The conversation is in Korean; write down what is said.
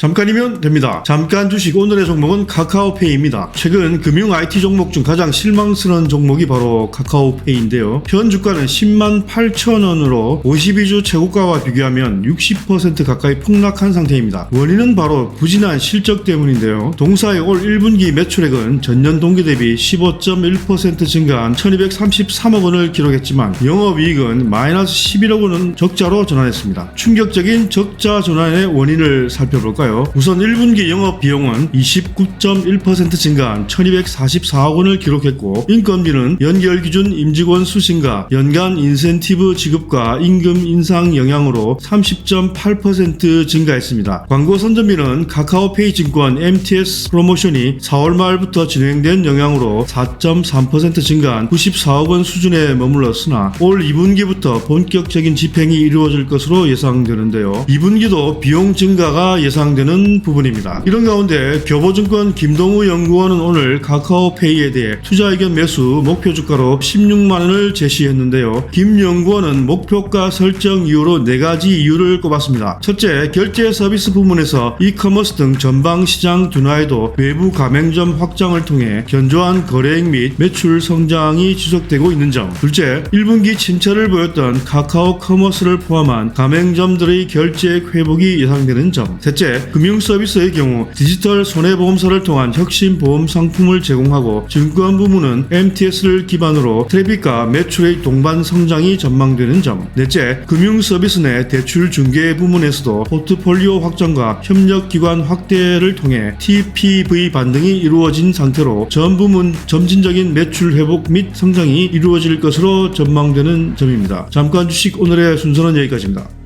잠깐이면 됩니다. 잠깐 주식 오늘의 종목은 카카오페이입니다. 최근 금융 IT 종목 중 가장 실망스러운 종목이 바로 카카오페이인데요. 현 주가는 10만 8천 원으로 52주 최고가와 비교하면 60% 가까이 폭락한 상태입니다. 원인은 바로 부진한 실적 때문인데요. 동사의 올 1분기 매출액은 전년 동기 대비 15.1% 증가한 1233억 원을 기록했지만 영업이익은 마이너스 11억 원은 적자로 전환했습니다. 충격적인 적자 전환의 원인을 살펴볼까요? 우선 1분기 영업 비용은 29.1% 증가한 1244억 원을 기록했고 인건비는 연결 기준 임직원 수신과 연간 인센티브 지급과 임금 인상 영향으로 30.8% 증가했습니다. 광고 선전비는 카카오페이 증권 MTS 프로모션이 4월 말부터 진행된 영향으로 4.3% 증가한 94억 원 수준에 머물렀으나 올 2분기부터 본격적인 집행이 이루어질 것으로 예상되는데요. 2분기도 비용 증가가 예상 되는 부분입니다. 이런 가운데 교보증권 김동우 연구원은 오늘 카카오페이에 대해 투자 의견 매수 목표 주가로 16만 원을 제시했는데요. 김 연구원은 목표가 설정 이유로 네 가지 이유를 꼽았습니다. 첫째, 결제 서비스 부문에서 이커머스 등 전방 시장 둔화에도 외부 가맹점 확장을 통해 견조한 거래액 및 매출 성장이 지속되고 있는 점. 둘째, 1분기 침체를 보였던 카카오 커머스를 포함한 가맹점들의 결제액 회복이 예상되는 점. 셋째, 금융 서비스의 경우 디지털 손해보험사를 통한 혁신 보험 상품을 제공하고 증권 부문은 MTS를 기반으로 트래픽과 매출의 동반 성장이 전망되는 점. 넷째, 금융 서비스 내 대출 중개 부문에서도 포트폴리오 확장과 협력 기관 확대를 통해 TPV 반등이 이루어진 상태로 전 부문 점진적인 매출 회복 및 성장이 이루어질 것으로 전망되는 점입니다. 잠깐 주식 오늘의 순서는 여기까지입니다.